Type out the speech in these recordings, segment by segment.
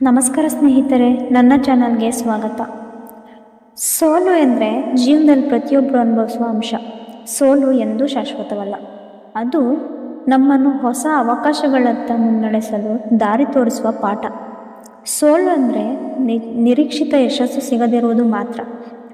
ನಮಸ್ಕಾರ ಸ್ನೇಹಿತರೆ, ನನ್ನ ಚಾನಲ್ಗೆ ಸ್ವಾಗತ. ಸೋಲು ಎಂದರೆ ಜೀವನದಲ್ಲಿ ಪ್ರತಿಯೊಬ್ಬರು ಅನುಭವಿಸುವ ಅಂಶ. ಸೋಲು ಎಂದೂ ಶಾಶ್ವತವಲ್ಲ. ಅದು ನಮ್ಮನ್ನು ಹೊಸ ಅವಕಾಶಗಳತ್ತ ಮುನ್ನಡೆಸಲು ದಾರಿ ತೋರಿಸುವ ಪಾಠ. ಸೋಲು ಅಂದರೆ ನಿರೀಕ್ಷಿತ ಯಶಸ್ಸು ಸಿಗದಿರುವುದು ಮಾತ್ರ.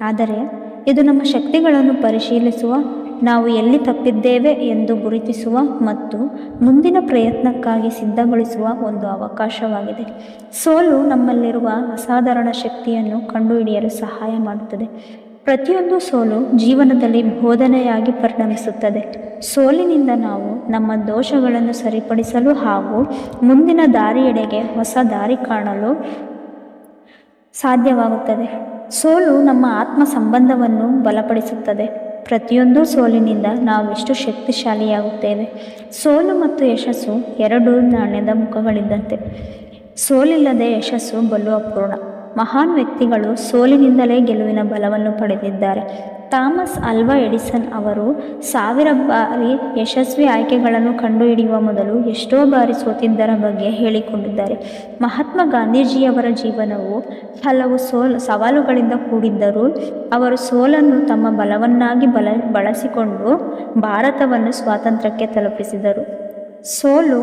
ಆದರೆ ಇದು ನಮ್ಮ ಶಕ್ತಿಗಳನ್ನು ಪರಿಶೀಲಿಸುವ ನಾವು ಎಲ್ಲಿ ತಪ್ಪಿದ್ದೇವೆ ಎಂದು ಗುರುತಿಸುವ ಮತ್ತು ಮುಂದಿನ ಪ್ರಯತ್ನಕ್ಕಾಗಿ ಸಿದ್ಧಗೊಳಿಸುವ ಒಂದು ಅವಕಾಶವಾಗಿದೆ. ಸೋಲು ನಮ್ಮಲ್ಲಿರುವ ಅಸಾಧಾರಣ ಶಕ್ತಿಯನ್ನು ಕಂಡುಹಿಡಿಯಲು ಸಹಾಯ ಮಾಡುತ್ತದೆ. ಪ್ರತಿಯೊಂದು ಸೋಲು ಜೀವನದಲ್ಲಿ ಬೋಧನೆಯಾಗಿ ಪರಿಣಮಿಸುತ್ತದೆ. ಸೋಲಿನಿಂದ ನಾವು ನಮ್ಮ ದೋಷಗಳನ್ನು ಸರಿಪಡಿಸಲು ಹಾಗೂ ಮುಂದಿನ ದಾರಿಯೆಡೆಗೆ ಹೊಸ ದಾರಿ ಕಾಣಲು ಸಾಧ್ಯವಾಗುತ್ತದೆ. ಸೋಲು ನಮ್ಮ ಆತ್ಮ ಸಂಬಂಧವನ್ನು ಬಲಪಡಿಸುತ್ತದೆ. ಪ್ರತಿಯೊಂದು ಸೋಲಿನಿಂದ ನಾವು ಎಷ್ಟು ಶಕ್ತಿಶಾಲಿಯಾಗುತ್ತೇವೆ. ಸೋಲು ಮತ್ತು ಯಶಸ್ಸು ಎರಡು ನಾಣ್ಯದ ಮುಖಗಳಿದ್ದಂತೆ. ಸೋಲಿಲ್ಲದೆ ಯಶಸ್ಸು ಬಲು ಅಪೂರ್ಣ. ಮಹಾನ್ ವ್ಯಕ್ತಿಗಳು ಸೋಲಿನಿಂದಲೇ ಗೆಲುವಿನ ಬಲವನ್ನು ಪಡೆದಿದ್ದಾರೆ. ಥಾಮಸ್ ಅಲ್ವಾ ಎಡಿಸನ್ ಅವರು ಸಾವಿರ ಬಾರಿ ಯಶಸ್ವಿ ಆಯ್ಕೆಗಳನ್ನು ಕಂಡುಹಿಡಿಯುವ ಮೊದಲು ಎಷ್ಟೋ ಬಾರಿ ಸೋತಿದ್ದರ ಬಗ್ಗೆ ಹೇಳಿಕೊಂಡಿದ್ದಾರೆ. ಮಹಾತ್ಮ ಗಾಂಧೀಜಿಯವರ ಜೀವನವು ಹಲವು ಸೋಲ್ ಸವಾಲುಗಳಿಂದ ಕೂಡಿದ್ದರೂ ಅವರು ಸೋಲನ್ನು ತಮ್ಮ ಬಲವನ್ನಾಗಿ ಬಲ ಬಳಸಿಕೊಂಡು ಭಾರತವನ್ನು ಸ್ವಾತಂತ್ರ್ಯಕ್ಕೆ ತಲುಪಿಸಿದರು. ಸೋಲು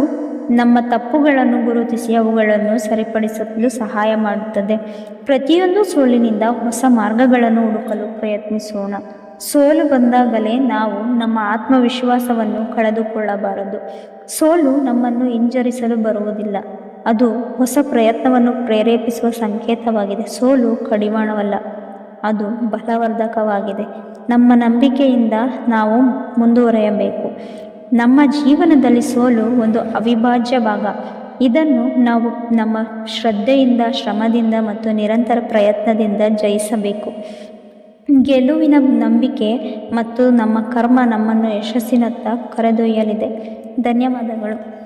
ನಮ್ಮ ತಪ್ಪುಗಳನ್ನು ಗುರುತಿಸಿ ಅವುಗಳನ್ನು ಸರಿಪಡಿಸಲು ಸಹಾಯ ಮಾಡುತ್ತದೆ. ಪ್ರತಿಯೊಂದು ಸೋಲಿನಿಂದ ಹೊಸ ಮಾರ್ಗಗಳನ್ನು ಹುಡುಕಲು ಪ್ರಯತ್ನಿಸೋಣ. ಸೋಲು ಬಂದಾಗಲೇ ನಾವು ನಮ್ಮ ಆತ್ಮವಿಶ್ವಾಸವನ್ನು ಕಳೆದುಕೊಳ್ಳಬಾರದು. ಸೋಲು ನಮ್ಮನ್ನು ಹಿಂಜರಿಸಲು ಬರುವುದಿಲ್ಲ. ಅದು ಹೊಸ ಪ್ರಯತ್ನವನ್ನು ಪ್ರೇರೇಪಿಸುವ ಸಂಕೇತವಾಗಿದೆ. ಸೋಲು ಕಡಿವಾಣವಲ್ಲ, ಅದು ಬಲವರ್ಧಕವಾಗಿದೆ. ನಮ್ಮ ನಂಬಿಕೆಯಿಂದ ನಾವು ಮುಂದುವರೆಯಬೇಕು. ನಮ್ಮ ಜೀವನದಲ್ಲಿ ಸೋಲು ಒಂದು ಅವಿಭಾಜ್ಯ ಭಾಗ ಇದನ್ನು ನಾವು ನಮ್ಮ ಶ್ರದ್ಧೆಯಿಂದ, ಶ್ರಮದಿಂದ ಮತ್ತು ನಿರಂತರ ಪ್ರಯತ್ನದಿಂದ ಜಯಿಸಬೇಕು. ಗೆಲುವಿನ ನಂಬಿಕೆ ಮತ್ತು ನಮ್ಮ ಕರ್ಮ ನಮ್ಮನ್ನು ಯಶಸ್ಸಿನತ್ತ ಕರೆದೊಯ್ಯಲಿದೆ. ಧನ್ಯವಾದಗಳು.